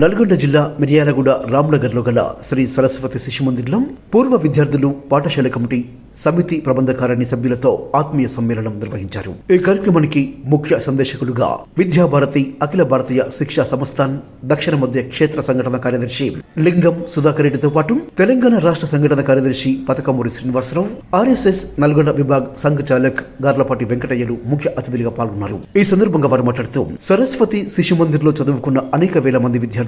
నల్గొండ జిల్లా మిర్యాలగూడ రామ్నగర్లో గల శ్రీ సరస్వతి శిశు మందిర్లో పూర్వ విద్యార్థులు పాఠశాల కమిటీ సమితి ప్రబంధకారిణి సభ్యులతో ఆత్మీయ సమ్మేళనం నిర్వహించారు. ఈ కార్యక్రమానికి ముఖ్య సందేశకులుగా విద్యాభారతి అఖిల భారతీయ శిక్షా సంస్థాన్ దక్షిణ మధ్య క్షేత్ర సంఘటన కార్యదర్శి లింగం సుధాకర్ రెడ్డితో పాటు తెలంగాణ రాష్ట్ర సంఘటన కార్యదర్శి పతకమూరి శ్రీనివాసరావు ఆర్ఎస్ఎస్ నల్గొండ విభాగ్ సంఘ చాలక్ గార్లపాటి వెంకటయ్యలు ముఖ్య అతిథులుగా పాల్గొన్నారు. ఈ సందర్భంగా వారు మాట్లాడుతూ సరస్వతి శిశు మందిర్లో చదువుకున్న అనేక వేల మంది విద్యార్థులు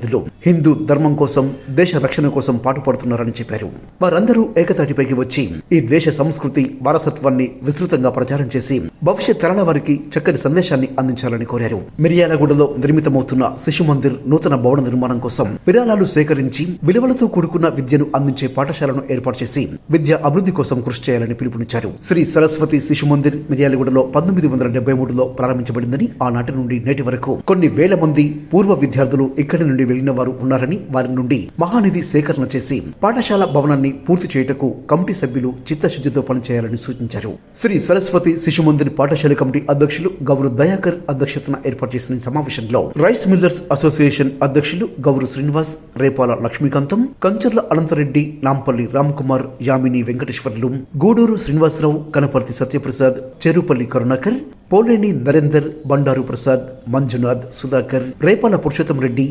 హిందూ ధర్మం కోసం దేశ రక్షణ కోసం పాటుపడుతున్నారని చెప్పారు. వారందరూ ఏకతాటిపైకి వచ్చి ఈ దేశ సంస్కృతి వారసత్వాన్ని విస్తృతంగా ప్రచారం చేసి భవిష్యత్ తరాల వారికి చక్కటి సందేశాన్ని అందించాలని కోరారు. మిర్యాలగూడలో నిర్మితమవుతున్న శిశు మందిర్ నూతన భవన నిర్మాణం కోసం విరాళాలు సేకరించి విలువలతో కూడుకున్న విద్యను అందించే పాఠశాలను ఏర్పాటు చేసి విద్య అభివృద్ధి కోసం కృషి చేయాలని పిలుపునిచ్చారు. శ్రీ సరస్వతి శిశు మందిర్ మిర్యాలగూడలో పంతొమ్మిది వందల డెబ్బై మూడులో ప్రారంభించబడిందని ఆనాటి నుండి నేటి వరకు కొన్ని వేల మంది పూర్వ విద్యార్థులు ఇక్కడి నుండి వెళ్ళిన వారు ఉన్నారని వారి నుండి మహానిధి సేకరణ చేసి పాఠశాల భవనాన్ని పూర్తి చేయుటకు కమిటీ సభ్యులు చిత్తశుద్ధితో పనిచేయాలని సూచించారు. శ్రీ సరస్వతి శిశు మందిర్ పాఠశాల కమిటీ అధ్యక్షులు గౌరవ్ దయాకర్ అధ్యక్షతన ఏర్పాటు చేసిన సమావేశంలో రైస్ మిల్లర్స్ అసోసియేషన్ అధ్యక్షులు Gaurav Srinivas Repala Lakshmikantham Kancharla Anantha Reddy Nampally Ramkumar Yamini Venkateswarlu Gudur Srinivasarao Kanaparthi Satyaprasad Cherupalli Karunakar Poleni Narender Bandaru Prasad Manjunath Sudhakar Repala Purushottam Reddy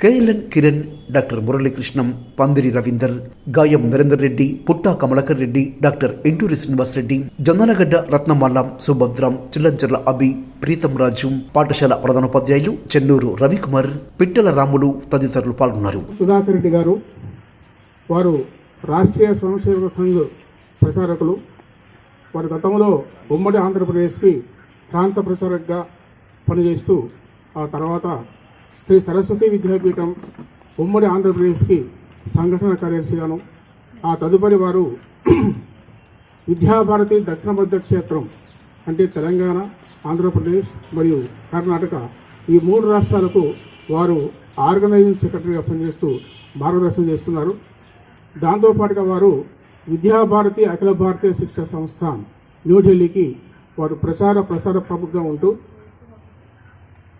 KLN Kiran doctor Muralikrishnam Pandiri Ravinder Gayam Narender Reddy Putta Kamalakar Reddy doctor Inturi Srinivas Reddy Jonnalagadda Ratnamala Subhadram Chillancharla Abhi Preetham Raju పాఠశాల ప్రధానోపాధ్యాయులు చెన్నూరు రవికుమార్ పిట్టల రాములు తదితరులు పాల్గొన్నారు. సుధాకర్ రెడ్డి గారు వారు రాష్ట్రీయ స్వయంసేవక సంఘ్ ప్రచారకులు వారు గతంలో ఉమ్మడి ఆంధ్రప్రదేశ్కి ప్రాంత ప్రచారకుగా పనిచేస్తూ ఆ తర్వాత శ్రీ సరస్వతి విద్యాపీఠం ఉమ్మడి ఆంధ్రప్రదేశ్కి సంఘటన కార్యదర్శిగాను ఆ తదుపరి వారు విద్యాభారతి దక్షిణ మధ్య క్షేత్రం అంటే తెలంగాణ ఆంధ్రప్రదేశ్ మరియు కర్ణాటక ఈ మూడు రాష్ట్రాలకు వారు ఆర్గనైజింగ్ సెక్రటరీగా పనిచేస్తూ మార్గదర్శనం చేస్తున్నారు. దాంతోపాటుగా వారు విద్యాభారతి అఖిల భారతీయ శిక్షా సంస్థ న్యూఢిల్లీకి వారు ప్రచార ప్రసార ప్రముఖంగా ఉంటూ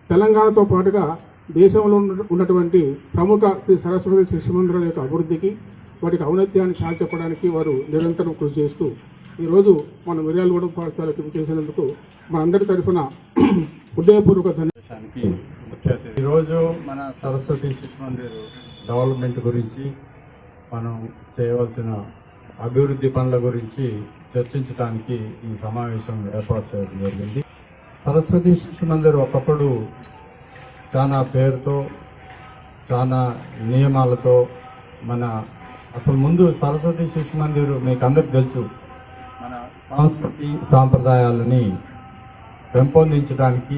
తెలంగాణతో పాటుగా దేశంలో ఉన్న- ఉన్నటువంటి ప్రముఖ శ్రీ సరస్వతి శిశు మందిరాల యొక్క అభివృద్ధికి వాటికి ఔన్నత్యాన్ని చాటి చెప్పడానికి వారు నిరంతరం కృషి చేస్తూ ఈరోజు మన మిర్యాలగూడ పాఠశాలకు చేసినందుకు మనందరి తరఫున హృదయపూర్వక అతిథి. ఈరోజు మన సరస్వతి శిశు మందిర్ డెవలప్మెంట్ గురించి మనం చేయవలసిన అభివృద్ధి పనుల గురించి చర్చించడానికి ఈ సమావేశం ఏర్పాటు చేయడం జరిగింది సరస్వతి శిశు మందిర్ ఒకప్పుడు చాలా పేరుతో చాలా నియమాలతో మన అసలు ముందు సరస్వతి శిశు మందిర్ మీకు అందరికి తెలుసు. మన సంస్కృతి సాంప్రదాయాలని పెంపొందించడానికి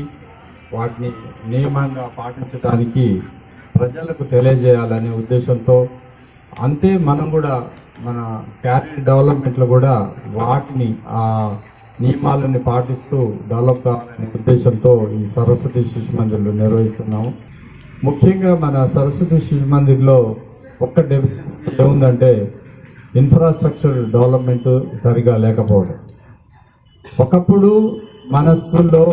వాటిని నియమంగా పాటించడానికి ప్రజలకు తెలియజేయాలనే ఉద్దేశంతో అంతే మనం కూడా మన క్యారియర్ డెవలప్మెంట్లో కూడా వాటిని ఆ నియమాలని పాటిస్తూ డెవలప్ కావాలనే ఉద్దేశంతో ఈ సరస్వతి శిశు మందిర్లు నిర్వహిస్తున్నాము. ముఖ్యంగా మన సరస్వతి శిశు మందిర్లో ఒక్క డెఫిసిట్ ఏముందంటే ఇన్ఫ్రాస్ట్రక్చర్ డెవలప్మెంట్ సరిగా లేకపోవడం. ఒకప్పుడు మన స్కూల్లో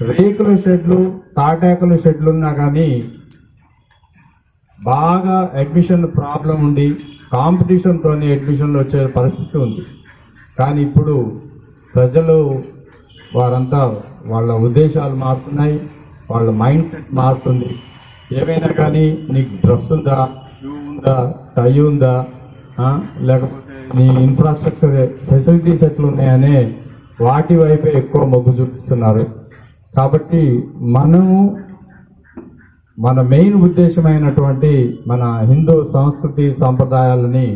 రేకుల షెడ్లు తాటాకుల షెడ్లు ఉన్నా కానీ బాగా అడ్మిషన్ ప్రాబ్లం ఉండి కాంపిటీషన్తో అడ్మిషన్లు వచ్చే పరిస్థితి ఉంది. కానీ ఇప్పుడు ప్రజలు వారంతా వాళ్ళ ఉద్దేశాలు మారుతున్నాయి వాళ్ళ మైండ్ సెట్ మారుతుంది. ఏమైనా కానీ నీకు డ్రెస్ ఉందా షూ ఉందా టై ఉందా లేకపోతే నీ ఇన్ఫ్రాస్ట్రక్చర్ ఫెసిలిటీస్ ఎట్లున్నాయనే వాటి వైపే ఎక్కువ మొగ్గు చూపిస్తున్నారు. కాబట్టి మనము మన మెయిన్ ఉద్దేశమైనటువంటి మన హిందూ సంస్కృతి సాంప్రదాయాలని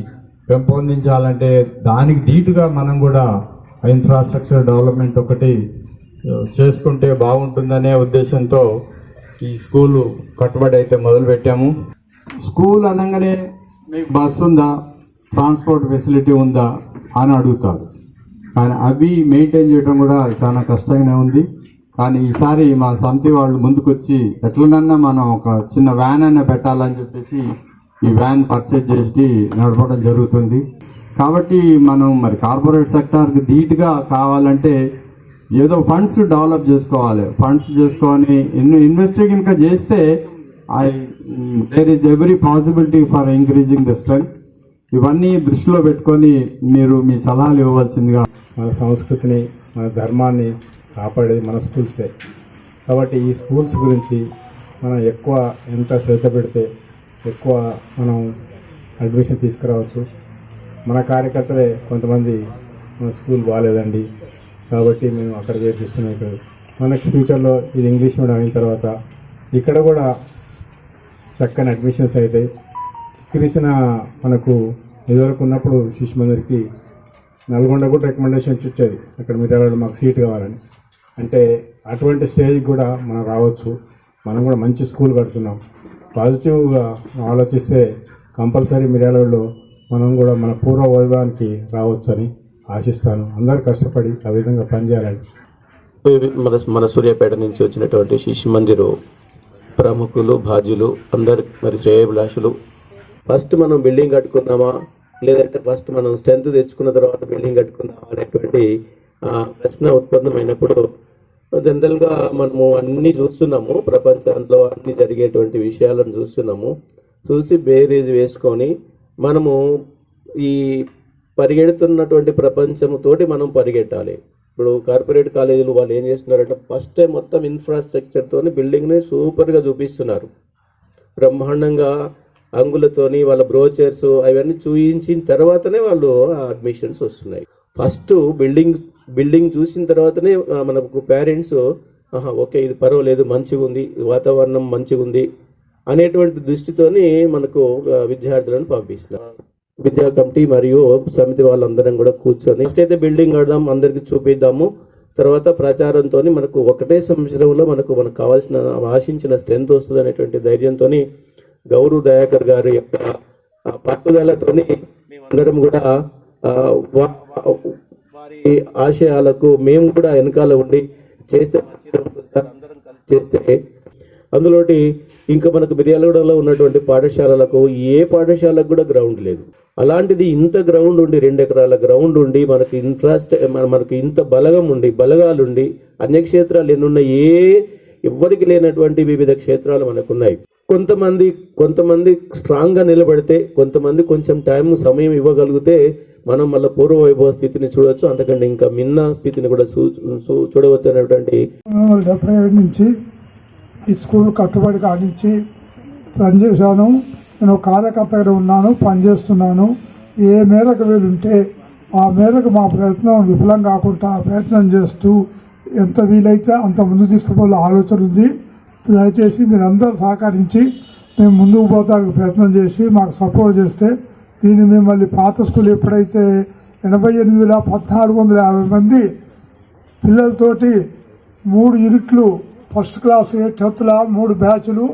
పెంపొందించాలంటే దానికి ధీటుగా మనం కూడా ఇన్ఫ్రాస్ట్రక్చర్ డెవలప్మెంట్ ఒకటి చేసుకుంటే బాగుంటుందనే ఉద్దేశంతో ఈ స్కూలు కట్టుబడి అయితే మొదలుపెట్టాము. స్కూల్ అనగానే మీకు బస్ ఉందా ట్రాన్స్పోర్ట్ ఫెసిలిటీ ఉందా అని అడుగుతారు. కానీ అవి మెయింటైన్ చేయడం కూడా చాలా కష్టంగానే ఉంది. కానీ ఈసారి మా సంతి వాళ్ళు ముందుకొచ్చి ఎట్లనన్నా మనం ఒక చిన్న వ్యాన్ అయినా పెట్టాలని చెప్పేసి ఈ వ్యాన్ పర్చేజ్ చేసి నడపడం జరుగుతుంది. కాబట్టి మనం మరి కార్పొరేట్ సెక్టార్కి ధీటుగా కావాలంటే ఏదో ఫండ్స్ డెవలప్ చేసుకోవాలి. ఫండ్స్ చేసుకొని ఇన్వెస్ట్ కనుక చేస్తే I there is every possibility for increasing the strength ఇవన్నీ దృష్టిలో పెట్టుకొని మీరు మీ సలహాలు ఇవ్వవలసిందిగా మన సంస్కృతిని మన ధర్మాన్ని కాపాడేది మన స్కూల్సే. కాబట్టి ఈ స్కూల్స్ గురించి మనం ఎక్కువ ఎంత శ్రద్ధ పెడితే ఎక్కువ మనం అడ్మిషన్ తీసుకురావచ్చు. మన కార్యకర్తలే కొంతమంది మన స్కూల్ బాగాలేదండి కాబట్టి మేము అక్కడ చేర్పిస్తున్నాం ఇక్కడ. మనకి ఫ్యూచర్లో ఇది ఇంగ్లీష్ మీడియం అయిన తర్వాత ఇక్కడ కూడా చక్కని అడ్మిషన్స్ అవుతాయి క్రిసిన మనకు ఇదివరకు ఉన్నప్పుడు శిశు మందిర్కి నల్గొండ కూడా రికమెండేషన్ వచ్చేది అక్కడ మీరు వెళ్ళడం మాకు సీట్ కావాలని. అంటే అటువంటి స్టేజ్కి కూడా మనం రావచ్చు. మనం కూడా మంచి స్కూల్ కడుతున్నాం. పాజిటివ్గా ఆలోచిస్తే కంపల్సరీ మిర్యాలలో మనం కూడా మన పూర్వ వైభవానికి రావచ్చని ఆశిస్తాను. అందరు కష్టపడి ఆ విధంగా పనిచేయాలని. మన మన సూర్యాపేట నుంచి వచ్చినటువంటి శిశు మందిరు ప్రముఖులు బాధ్యులు అందరు మరి శ్రేయభిలాషులు. ఫస్ట్ మనం బిల్డింగ్ కట్టుకుందామా? లేదంటే ఫస్ట్ మనం స్ట్రెంత్ తెచ్చుకున్న తర్వాత బిల్డింగ్ కట్టుకుందామా అనేటువంటి ప్రశ్న ఉత్పన్నమైనప్పుడు జనరల్గా మనము అన్ని చూస్తున్నాము. ప్రపంచంలో అన్ని జరిగేటువంటి విషయాలను చూస్తున్నాము. చూసి బేరీజ్ వేసుకొని మనము ఈ పరిగెడుతున్నటువంటి ప్రపంచంతోటి మనం పరిగెట్టాలి. ఇప్పుడు కార్పొరేట్ కాలేజీలు వాళ్ళు ఏం చేస్తున్నారంటే ఫస్ట్ టైం మొత్తం ఇన్ఫ్రాస్ట్రక్చర్తో బిల్డింగ్ని సూపర్గా చూపిస్తున్నారు. బ్రహ్మాండంగా అంగులతోని వాళ్ళ బ్రోచర్స్ అవన్నీ చూయించిన తర్వాతనే వాళ్ళు అడ్మిషన్స్ వస్తున్నాయి. ఫస్ట్ బిల్డింగ్ బిల్డింగ్ చూసిన తర్వాతనే మనకు పేరెంట్స్ ఆహా ఓకే ఇది పర్వాలేదు మంచిగా ఉంది వాతావరణం మంచిగా ఉంది అనేటువంటి దృష్టితోని మనకు విద్యార్థులను పంపిస్తున్నారు. విద్యా కమిటీ మరియు సమితి వాళ్ళందరం కూడా కూర్చొని ఫస్ట్ అయితే బిల్డింగ్ కడదాం అందరికి చూపిద్దాము. తర్వాత ప్రచారంతో మనకు ఒకటే సంవత్సరంలో మనకు మనకు కావాల్సిన ఆశించిన స్ట్రెంత్ వస్తుంది అనేటువంటి ధైర్యంతో గౌరవ్ దయాకర్ గారి యొక్క ఆ, పట్టుదలతోని మేమందరం కూడా వారి ఆశయాలకు మేము కూడా వెనకాల ఉండి చేస్తే అందరం కలిసి చేస్తే. అందులోటి ఇంకా మనకు మిర్యాలగూడలో ఉన్నటువంటి పాఠశాలలకు ఏ పాఠశాలకు కూడా గ్రౌండ్ లేదు. అలాంటిది ఇంత గ్రౌండ్ ఉండి రెండు ఎకరాల గ్రౌండ్ ఉండి మనకి ఇంట్రెస్ట్ మనకు ఇంత బలగం ఉండి బలగాలుండి అన్ని క్షేత్రాలు ఎన్నున్న ఏ ఎవ్వరికి లేనటువంటి వివిధ క్షేత్రాలు మనకున్నాయి. కొంతమంది కొంతమంది స్ట్రాంగ్గా నిలబడితే కొంతమంది కొంచెం టైం సమయం ఇవ్వగలిగితే మనం మళ్ళీ పూర్వ వైభవ స్థితిని చూడవచ్చు అంతకంటే ఇంకా మిన్న స్థితిని కూడా చూ చూ- చూడవచ్చు అనేటువంటి డెబ్బై ఏడు నుంచి ఈ స్కూల్ కట్టుబడి కానించి పనిచేశాను నేను కార్యకర్తగా ఉన్నాను పనిచేస్తున్నాను ఏ మేరకు వీలుంటే ఆ మేరకు మా ప్రయత్నం విఫలం కాకుండా ప్రయత్నం చేస్తూ ఎంత వీలైతే అంత ముందు తీసుకుపోలే ఆలోచన ఉంది. దయచేసి మీరందరూ సహకరించి మేము ముందుకు పోతానికి ప్రయత్నం చేసి మాకు సపోర్ట్ చేస్తే దీన్ని మేము మళ్ళీ పాత స్కూల్ ఎప్పుడైతే ఎనభై ఎనిమిదిలో పద్నాలుగు వందల యాభై మంది పిల్లలతోటి మూడు యూనిట్లు ఫస్ట్ క్లాస్ టెన్త్లా మూడు బ్యాచ్లు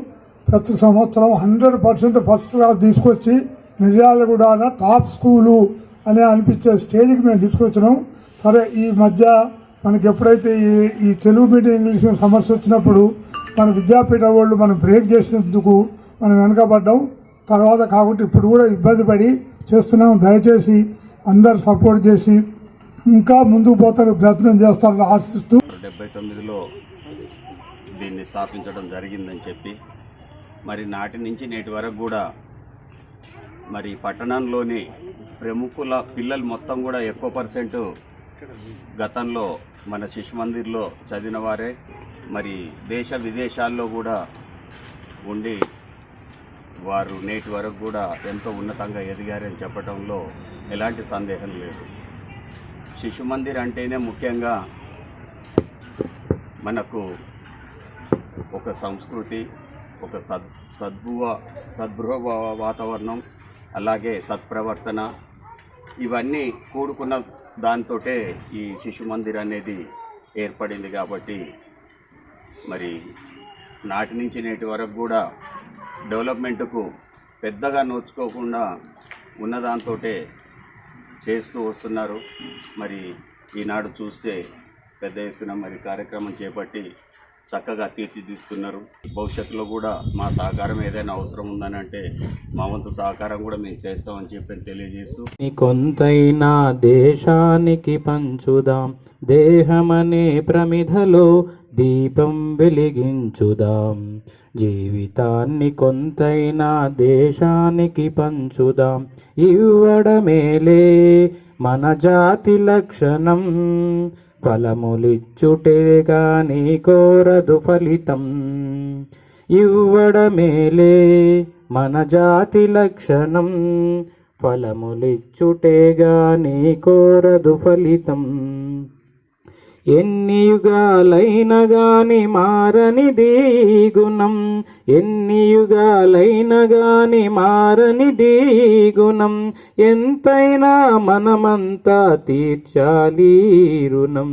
ప్రతి సంవత్సరం హండ్రెడ్ పర్సెంట్ ఫస్ట్ క్లాస్ తీసుకొచ్చి మిర్యాలగూడ టాప్ స్కూలు అని అనిపించే స్టేజ్కి మేము తీసుకొచ్చినాం. సరే ఈ మధ్య మనకి ఎప్పుడైతే ఈ ఈ తెలుగు మీడియం ఇంగ్లీష్ సమస్య వచ్చినప్పుడు మన విద్యాపీఠ వాళ్ళు మనం బ్రేక్ చేసినందుకు మనం వెనకబడ్డాం. తర్వాత కాబట్టి ఇప్పుడు కూడా ఇబ్బంది పడి చేస్తున్నాం. దయచేసి అందరు సపోర్ట్ చేసి ఇంకా ముందుకు పోతానికి ప్రయత్నం చేస్తారని ఆశిస్తూ డెబ్బై తొమ్మిదిలో దీన్ని స్థాపించడం జరిగిందని చెప్పి మరి నాటి నుంచి నేటి వరకు కూడా మరి పట్టణంలోని ప్రముఖుల పిల్లలు మొత్తం కూడా ఎక్కువ పర్సెంట్ గతంలో మన శిశు మందిర్లో చదివిన వారే మరి దేశ విదేశాల్లో కూడా ఉండి వారు నేటి వరకు కూడా ఎంతో ఉన్నతంగా ఎదిగారని చెప్పడంలో ఎలాంటి సందేహం లేదు. శిశు మందిర్ అంటేనే ముఖ్యంగా మనకు ఒక సంస్కృతి ఒక సద్ సద్భువ సద్భృవ వాతావరణం అలాగే సత్ప్రవర్తన ఇవన్నీ కూడుకున్న దాంతో ఈ శిశు మందిర్ అనేది ఏర్పడింది కాబట్టి మరి నాటి నుంచి నేటి వరకు కూడా డెవలప్మెంట్కు పెద్దగా నోచుకోకుండా ఉన్నదాంతోటే చేస్తూ వస్తున్నారు. మరి ఈనాడు చూస్తే పెద్ద ఎత్తున మరి కార్యక్రమం చేపట్టి చక్కగా తీర్చిదిద్దుతున్నారు. భవిష్యత్తులో కూడా మా సహకారం ఏదైనా అవసరం ఉందని అంటే మా వంతు సహకారం కూడా మేము చేస్తామని చెప్పి తెలియజేస్తూ. ని కొంతైనా దేశానికి పంచుదాం దేహమనే ప్రమిదలో దీపం వెలిగించుదాం. జీవితాన్ని కొంతైనా దేశానికి పంచుదాం ఇవ్వడమేలే మన జాతి లక్షణం. ఫలములిచ్చుటే గాని కోరదు ఫలితం. ఇవ్వడమేలే మన జాతి లక్షణం. ఫలములిచ్చుటే గాని కోరదు ఫలితం. ఎన్ని యుగాలైన గాని మారనిది గుణం. ఎన్ని యుగాలైన గాని మారనిది గుణం. ఎంతైనా మనమంతా తీర్చాలి రుణం.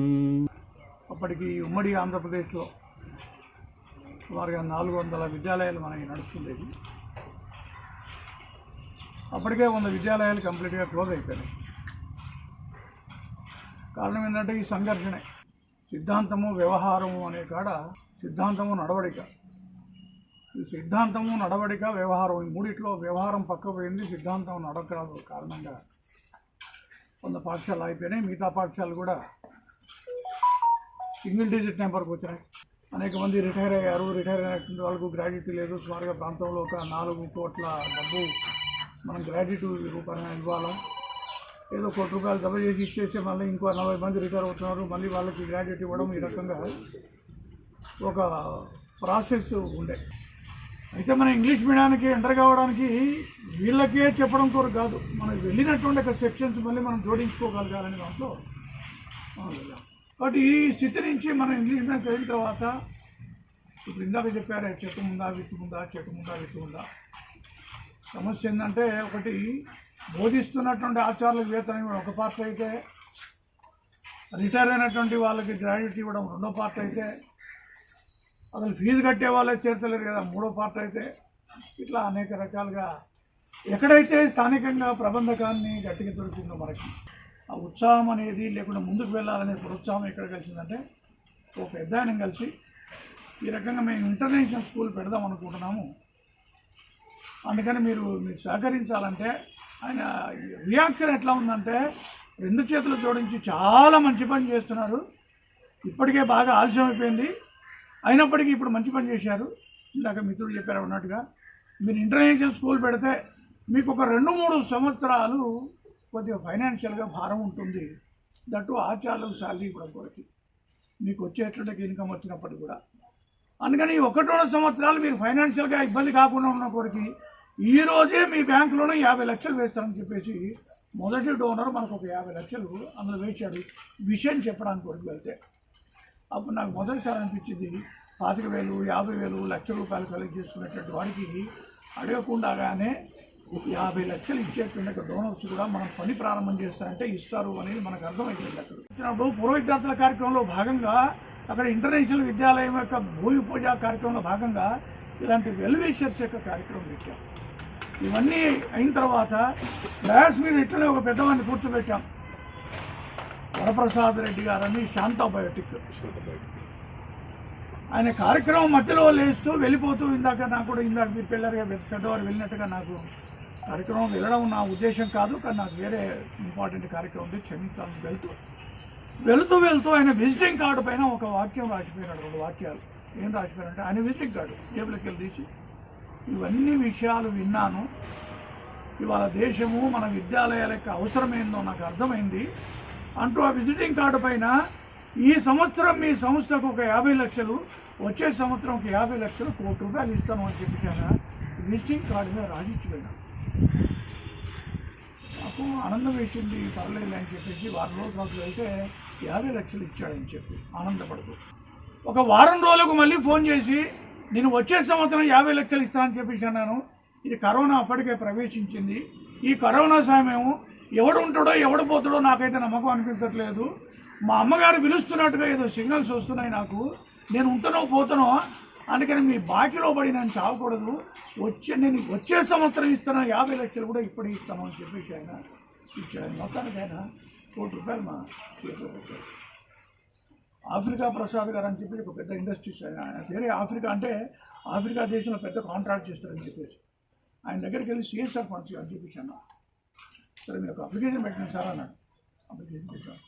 అప్పటికి ఉమ్మడి ఆంధ్రప్రదేశ్లో సుమారుగా నాలుగు వందల విద్యాలయాలు మనకి నడుస్తుండేవి. అప్పటికే వంద విద్యాలయాలు కంప్లీట్గా క్లోజ్ అయిపోయినాయి. కారణం ఏంటంటే ఈ సంఘర్షణే. సిద్ధాంతము వ్యవహారము అనే కాడ సిద్ధాంతము నడవడిక. ఈ సిద్ధాంతము నడవడిక వ్యవహారం ఈ మూడిట్లో వ్యవహారం పక్క పోయింది సిద్ధాంతం నడకరాదు కారణంగా. కొంత పాఠశాలలు అయిపోయినాయి మిగతా పాఠశాలలు కూడా సింగిల్ డిజిట్ నెంబర్కి వచ్చినాయి. అనేక మంది రిటైర్ అయ్యారు రిటైర్ అయినటువంటి వాళ్ళకు గ్రాడ్యుటీ లేదు సుమారుగా ప్రాంతంలో ఒక నాలుగు కోట్ల డబ్బు మనం గ్రాడ్యుటీ రూపంగా ఇవ్వాలి? ఏదో కోటి రూపాయలు జమ చేసి ఇచ్చేస్తే మళ్ళీ ఇంకో నలభై మంది రిటైర్ అవుతున్నారు. మళ్ళీ వాళ్ళకి గ్రాడ్యుయేట్ ఇవ్వడం ఈ రకంగా ఒక ప్రాసెస్ ఉండే. అయితే మన ఇంగ్లీష్ మీడియానికి ఎంటర్ కావడానికి వీళ్ళకే చెప్పడం కొరకు కాదు. మనకు వెళ్ళినటువంటి ఒక సెక్షన్స్ మళ్ళీ మనం జోడించుకోగలగాలని దాంట్లో మనం వెళ్ళాం. కాబట్టి ఈ స్థితి నుంచి మనం ఇంగ్లీష్ మీడియం చదివిన తర్వాత ఇప్పుడు ఇందాక చెప్పారే చెట్టు ముందా విత్తు ముందా చెట్టు ముందా విత్తు ఉందా సమస్య ఏంటంటే ఒకటి బోధిస్తున్నటువంటి ఆచార్యులకు వేతనం ఇవ్వడం ఒక పార్ట్ అయితే రిటైర్ అయినటువంటి వాళ్ళకి గ్రాడ్యుయేట్ ఇవ్వడం రెండో పార్ట్ అయితే అసలు ఫీజు కట్టే వాళ్ళే చేర్చలేరు కదా మూడో పార్ట్ అయితే ఇట్లా అనేక రకాలుగా ఎక్కడైతే స్థానికంగా ప్రబంధకాన్ని గట్టిగా దొరికిందో మనకి ఆ ఉత్సాహం అనేది లేకుండా ముందుకు వెళ్ళాలనే ప్రోత్సాహం ఎక్కడ కలిసిందంటే ఒక పెద్ద ఆయన కలిసి ఈ రకంగా మేము ఇంటర్నేషనల్ స్కూల్ పెడదాం అనుకుంటున్నాము. అందుకని మీరు మీరు సహకరించాలంటే ఆయన రియాక్షన్ ఎట్లా ఉందంటే రెండు చేతులు జోడించి చాలా మంచి పని చేస్తున్నారు. ఇప్పటికే బాగా ఆలస్యం అయిపోయింది. అయినప్పటికీ ఇప్పుడు మంచి పని చేశారు. ఇందాక మిత్రులు చెప్పారు అన్నట్టుగా. మీరు ఇంటర్నేషనల్ స్కూల్ పెడితే మీకు ఒక రెండు మూడు సంవత్సరాలు కొద్దిగా ఫైనాన్షియల్గా భారం ఉంటుంది. దట్టు ఆచార్యులకు శాలరీ ఇవ్వడం కొరకు. మీకు వచ్చేటట్టుగా ఇన్కమ్ వచ్చినప్పటికి కూడా. అందుకని ఈ ఒకటి రెండు సంవత్సరాలు మీరు ఫైనాన్షియల్గా ఇబ్బంది కాకుండా ఉన్న కొరకు ఈరోజే మీ బ్యాంకులోనే యాభై లక్షలు వేస్తారని చెప్పేసి మొదటి డోనర్ మనకు ఒక యాభై లక్షలు అందులో వేశాడు. విషయం చెప్పడానికి కొడుకు వెళ్తే. అప్పుడు నాకు మొదటిసారి అనిపించింది పాతిక వేలు యాభై వేలు లక్ష రూపాయలు కలెక్ట్ చేసుకునేటువంటి వాడికి అడగకుండానే యాభై లక్షలు ఇచ్చేటువంటి డోనర్స్ కూడా మనం పని ప్రారంభం చేస్తారంటే ఇస్తారు అనేది మనకు అర్థమైపోయింది అక్కడ. ఇచ్చినప్పుడు పూర్వ విద్యార్థుల కార్యక్రమంలో భాగంగా అక్కడ ఇంటర్నేషనల్ విద్యాలయం యొక్క భూమి పూజ కార్యక్రమంలో భాగంగా ఇలాంటి వెల్వేషర్స్ యొక్క కార్యక్రమం పెట్టాం. ఇవన్నీ అయిన తర్వాత గ్లాస్ మీద ఇట్లనే ఒక పెద్దవాడిని కూర్చోబెట్టాం. వరప్రసాద్ రెడ్డి గారని శాంతాబయోటిక్ ఆయన కార్యక్రమం మధ్యలో లేస్తూ వెళ్ళిపోతూ ఇందాక నాకు కూడా ఇందాక మీరు పెళ్ళారుగా పెద్దవారు వెళ్ళినట్టుగా నాకు కార్యక్రమం వెళ్ళడం నా ఉద్దేశం కాదు కానీ నాకు వేరే ఇంపార్టెంట్ కార్యక్రమం ఉంది క్షమించాలని వెళ్తూ. వెళుతూ వెళ్తూ ఆయన విజిటింగ్ కార్డు పైన ఒక వాక్యం రాసిపోయినాడు రెండు వాక్యాలు. ఏం రాసిపోయారంటే ఆయన విజిటింగ్ కార్డు టేబుల్కి వెళ్ళి తీసి ఇవన్నీ విషయాలు విన్నాను. ఇవాళ దేశము మన విద్యాలయాల యొక్క అవసరమైందో నాకు అర్థమైంది. అంటూ ఆ విజిటింగ్ కార్డు పైన ఈ సంవత్సరం మీ సంస్థకు ఒక యాభై లక్షలు వచ్చే సంవత్సరం ఒక యాభై లక్షలు కోటి రూపాయలు ఇస్తాను అని చెప్పాను విజిటింగ్ కార్డు మీద రాజించిపోయినా నాకు ఆనందం వేసింది పర్లేదు అని చెప్పేసి వారం రోజుల వెళ్తే యాభై లక్షలు ఇచ్చాడని చెప్పి ఆనందపడుతూ. ఒక వారం రోజులకు మళ్ళీ ఫోన్ చేసి నేను వచ్చే సంవత్సరం యాభై లక్షలు ఇస్తానని చెప్పేసి అన్నాను. ఇది కరోనా అప్పటికే ప్రవేశించింది. ఈ కరోనా సమయం ఎవడు ఉంటాడో ఎవడు పోతాడో నాకైతే నమ్మకం అనిపించట్లేదు. మా అమ్మగారు పిలుస్తున్నట్టుగా ఏదో సిగ్నల్స్ వస్తున్నాయి నాకు. నేను ఉంటనో పోతానో అందుకని మీ బాకీలో పడి నేను చావకూడదు. వచ్చే నేను వచ్చే సంవత్సరం ఇస్తాను యాభై లక్షలు కూడా ఇప్పుడే ఇస్తాను అని చెప్పేసి ఆయన ఇచ్చాడు మొత్తానికి ఆయన కోటి రూపాయలు మా ఆఫ్రికా ప్రసాద్ గారు అని చెప్పి ఒక పెద్ద ఇండస్ట్రీస్ ఆయన ఆయన వేరే ఆఫ్రికా అంటే ఆఫ్రికా దేశంలో పెద్ద కాంట్రాక్ట్ చేస్తారని చెప్పేసి. ఆయన దగ్గరికి వెళ్ళి సిఎస్ఆర్ ఫండ్స్ అని చెప్పేసి అన్నా సరే మీరు ఒక అప్లికేషన్ పెట్టిన సార్ అన్నాడు. అప్లికేషన్ పెట్టాను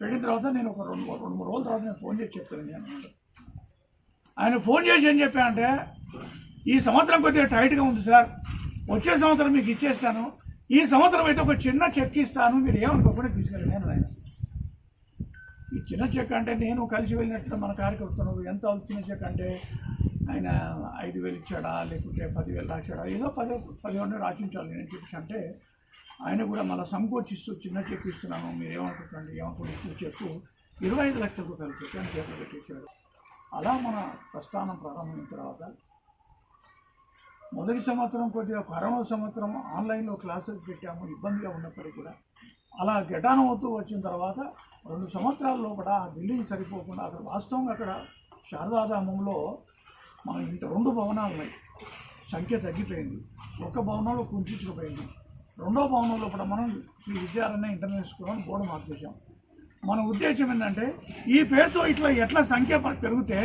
పెట్టిన తర్వాత నేను ఒక రెండు రెండు మూడు రోజుల తర్వాత నేను ఫోన్ చేసి చెప్తాను నేను ఆయన ఫోన్ చేసి ఏం చెప్పానంటే ఈ సంవత్సరం కొద్దిగా టైట్గా ఉంది సార్. వచ్చే సంవత్సరం మీకు ఇచ్చేస్తాను. ఈ సంవత్సరం అయితే ఒక చిన్న చెక్ ఇస్తాను. మీరు ఏమనుకోకుండా తీసుకెళ్ళండి నేను ఆయన. ఈ చిన్న చెక్ అంటే నేను కలిసి వెళ్ళినట్టు మన కార్యకర్తలు ఎంత చిన్న చెక్ అంటే ఆయన ఐదు వేలు ఇచ్చాడా లేకుంటే పదివేలు రాశాడా ఏదో పది పదిహేను రాసించాలి నేను చెప్పి అంటే ఆయన కూడా మళ్ళీ సంకోచిస్తూ చిన్న చెక్ ఇస్తున్నాను మీరు ఏమనుకుంటండి ఏమనుకుంటే చెప్పు. ఇరవై ఐదు లక్షల రూపాయలు చెక్ అని చేతులు పెట్టేశాడు. అలా మన ప్రస్థానం ప్రారంభమైన తర్వాత మొదటి సంవత్సరం కొద్దిగా కరోనా సంవత్సరం ఆన్లైన్లో క్లాసెస్ పెట్టాము ఇబ్బందిగా ఉన్నప్పటికీ కూడా అలా గటానం అవుతూ వచ్చిన తర్వాత రెండు సంవత్సరాల లోపల ఆ బిల్డింగ్ సరిపోకుండా అక్కడ వాస్తవంగా అక్కడ శారదాధామంలో మన ఇంత రెండు భవనాలు ఉన్నాయి. సంఖ్య తగ్గిపోయింది. ఒక భవనంలో కుంచుకుపోయింది. రెండో భవనంలో కూడా మనం శ్రీ విద్యారణ్య ఇంటర్నెట్ స్కూల్ అని బోర్డు మార్చేసాం మన ఉద్దేశం ఏంటంటే ఈ పేరుతో ఇట్లా ఎట్లా సంఖ్య పెరిగితే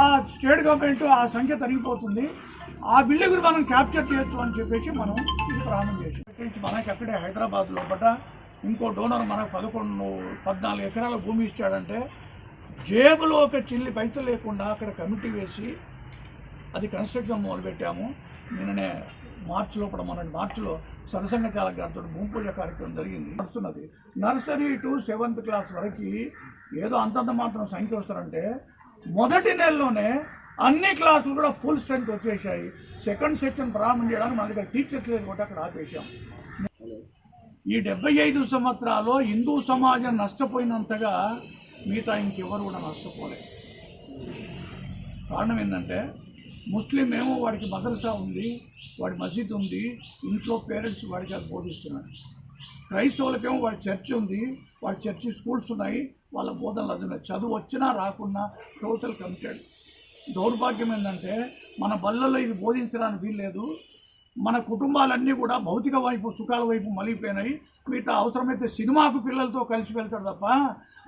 ఆ స్టేట్ గవర్నమెంట్ ఆ సంఖ్య తరిగిపోతుంది. ఆ బిల్డింగ్ మనం క్యాప్చర్ చేయొచ్చు అని చెప్పేసి మనం ఇది ప్రారంభం చేసాం మనకి అక్కడే హైదరాబాద్ లోపల ఇంకో డోనర్ మనకు పదకొండు పద్నాలుగు ఎకరాల భూమి ఇచ్చాడంటే జేబులో ఒక చిల్లి పైసలు లేకుండా అక్కడ కమిటీ వేసి అది కన్స్ట్రక్షన్ మొదలుపెట్టాము నిన్ననే మార్చి కూడా మన మార్చిలో సరసంగ చాలక గారితో భూమి పూజ కార్యక్రమం జరిగింది. నడుస్తున్నది. నర్సరీ టు సెవెంత్ క్లాస్ వరకు ఏదో అంతంత మాత్రం సంఖ్య వస్తారంటే మొదటి నెలలోనే అన్ని క్లాసులు కూడా ఫుల్ స్ట్రెంత్ వచ్చేసాయి. సెకండ్ సెక్షన్ ప్రారంభం చేయడానికి మన దగ్గర టీచర్స్ లేదు కూడా అక్కడ ఆపేశాం. ఈ డెబ్బై ఐదు సంవత్సరాలు హిందూ సమాజం నష్టపోయినంతగా మిగతా ఇంకెవరు కూడా నష్టపోలేదు. కారణం ఏంటంటే ముస్లిం ఏమో వాడికి మదర్సా ఉంది వాడి మసీద్ ఉంది ఇంట్లో పేరెంట్స్ వాడికి అది బోధిస్తున్నారు. క్రైస్తవులకేమో వాడి చర్చ్ ఉంది వాడి చర్చి స్కూల్స్ ఉన్నాయి వాళ్ళ బోధనలు అది చదువు వచ్చినా రాకున్నా టోటల్ కమిటెడ్ దౌర్భాగ్యం ఏంటంటే మన బళ్ళల్లో ఇది బోధించడానికి వీల్లేదు. మన కుటుంబాలన్నీ కూడా భౌతిక వైపు సుఖాల వైపు మలిగిపోయినాయి. మిగతా అవసరమైతే సినిమాకు పిల్లలతో కలిసి వెళ్తాడు తప్ప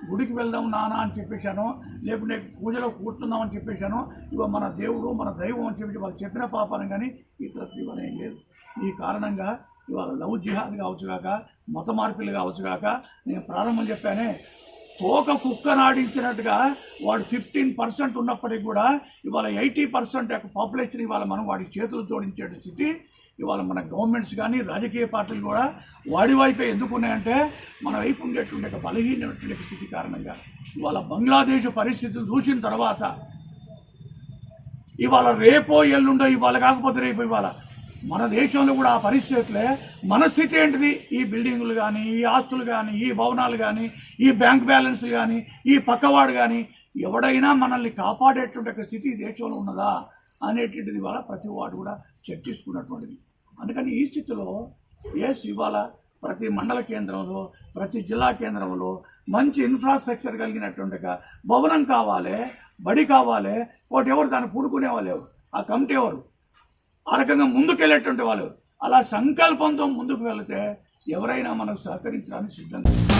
గుడికి వెళ్దాం నానా అని చెప్పేశాను. లేకుంటే పూజలో కూర్చుందాం అని చెప్పేశాను. ఇవ మన దేవుడు మన దైవం అని చెప్పి వాళ్ళు చెప్పిన పాపాను కానీ ఇతర ఇవన్నీ లేదు. ఈ కారణంగా ఇవాళ లవ్ జిహాద్ కావచ్చు కాక మత మార్పులు కావచ్చు కాక నేను ప్రారంభం చెప్పానే తోక కుక్క నాడించినట్టుగా వాడు ఫిఫ్టీన్ పర్సెంట్ ఉన్నప్పటికీ కూడా ఇవాళ ఎయిటీ పర్సెంట్ యొక్క పాపులేషన్ ఇవాళ మనం వాడి చేతులు జోడించే స్థితి. ఇవాళ మన గవర్నమెంట్స్ కానీ రాజకీయ పార్టీలు కూడా వాడి వైపే ఎందుకున్నాయంటే మన వైపు ఉండేటువంటి ఒక బలహీనటువంటి స్థితి కారణంగా. ఇవాళ బంగ్లాదేశ్ పరిస్థితులు చూసిన తర్వాత ఇవాళ రేపో ఎల్లుండో ఇవాళ కాకపోతే రేపు ఇవాళ మన దేశంలో కూడా ఆ పరిస్థితులే. మన స్థితి ఏంటిది? ఈ బిల్డింగులు కానీ ఈ ఆస్తులు కానీ ఈ భవనాలు కానీ ఈ బ్యాంక్ బ్యాలెన్స్లు కానీ ఈ పక్కవాడు కానీ ఎవడైనా మనల్ని కాపాడేటువంటి స్థితి ఈ దేశంలో ఉన్నదా అనేటువంటిది ఇవాళ ప్రతి వాడు కూడా చర్చిస్తున్నటువంటిది. అందుకని ఈ స్థితిలో ఎస్ ఇవాళ ప్రతి మండల కేంద్రంలో ప్రతి జిల్లా కేంద్రంలో మంచి ఇన్ఫ్రాస్ట్రక్చర్ కలిగినటువంటి భవనం కావాలి బడి కావాలి ఒకటి ఎవరు దాన్ని పూడుకునేవాళ్ళు ఎవరు ఆ కమిటీ ఎవరు? ఆ రకంగా ముందుకెళ్ళేటువంటి వాళ్ళు. అలా సంకల్పంతో ముందుకు వెళితే ఎవరైనా మనకు సహకరించడానికి సిద్ధంగా